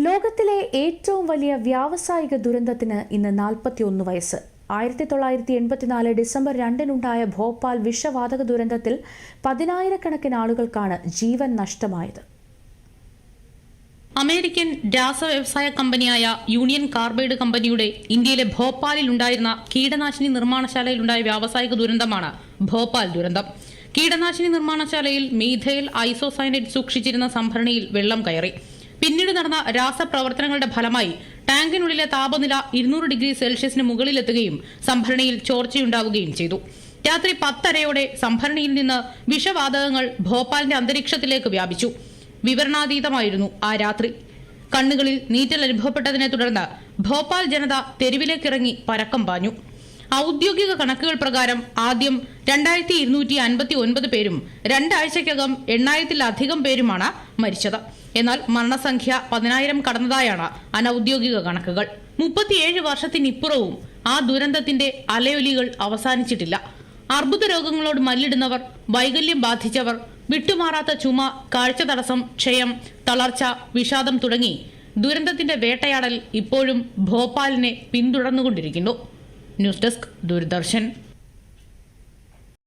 ലോകത്തിലെ ഏറ്റവും വലിയ വ്യാവസായിക ദുരന്തത്തിന് ഇന്ന് നാൽപ്പത്തിയൊന്ന് വയസ്സ്. ആയിരത്തി തൊള്ളായിരത്തി എൺപത്തിനാല് ഡിസംബർ രണ്ടിനുണ്ടായ ഭോപ്പാൽ വിഷവാതക ദുരന്തത്തിൽ പതിനായിരക്കണക്കിന് ആളുകൾക്കാണ് ജീവൻ നഷ്ടമായത്. അമേരിക്കൻ രാസ വ്യവസായ കമ്പനിയായ യൂണിയൻ കാർബൈഡ് കമ്പനിയുടെ ഇന്ത്യയിലെ ഭോപ്പാലിൽ ഉണ്ടായിരുന്ന കീടനാശിനി നിർമ്മാണശാലയിലുണ്ടായ വ്യാവസായിക ദുരന്തമാണ് ഭോപ്പാൽ ദുരന്തം. കീടനാശിനി നിർമ്മാണശാലയിൽ മീഥൈൽ ഐസോസൈനൈഡ് സൂക്ഷിച്ചിരുന്ന സംഭരണിയിൽ വെള്ളം കയറി. പിന്നീട് നടന്ന രാസപ്രവർത്തനങ്ങളുടെ ഫലമായി ടാങ്കിനുള്ളിലെ താപനില ഇരുന്നൂറ് ഡിഗ്രി സെൽഷ്യസിന് മുകളിലെത്തുകയും സംഭരണിയിൽ ചോർച്ചയുണ്ടാവുകയും ചെയ്തു. രാത്രി പത്തരയോടെ സംഭരണിയിൽ നിന്ന് വിഷവാതകങ്ങൾ ഭോപ്പാലിന്റെ അന്തരീക്ഷത്തിലേക്ക് വ്യാപിച്ചു. വിവരണാതീതമായിരുന്നു ആ രാത്രി. കണ്ണുകളിൽ നീറ്റൽ അനുഭവപ്പെട്ടതിനെ തുടർന്ന് ഭോപ്പാൽ ജനത തെരുവിലേക്കിറങ്ങി പരക്കം പാഞ്ഞു. ഔദ്യോഗിക കണക്കുകൾ പ്രകാരം ആദ്യം രണ്ടായിരത്തി ഇരുന്നൂറ്റി അൻപത്തി ഒൻപത് പേരും രണ്ടാഴ്ചയ്ക്കകം എണ്ണായിരത്തിലധികം പേരുമാണ് മരിച്ചത്. എന്നാൽ മരണസംഖ്യ പതിനായിരം കടന്നതായാണ് അനൌദ്യോഗിക കണക്കുകൾ. മുപ്പത്തിയേഴ് വർഷത്തിനിപ്പുറവും ആ ദുരന്തത്തിന്റെ അലയൊലികൾ അവസാനിച്ചിട്ടില്ല. അർബുദ രോഗങ്ങളോട് മല്ലിടുന്നവർ വൈകല്യം ബാധിച്ചവർ വിട്ടുമാറാത്ത ചുമ കാഴ്ച തടസ്സം ക്ഷയം തളർച്ച വിഷാദം തുടങ്ങി ദുരന്തത്തിന്റെ വേട്ടയാടൽ ഇപ്പോഴും ഭോപ്പാലിനെ പിന്തുടർന്നുകൊണ്ടിരിക്കുന്നു. News desk Doordarshan.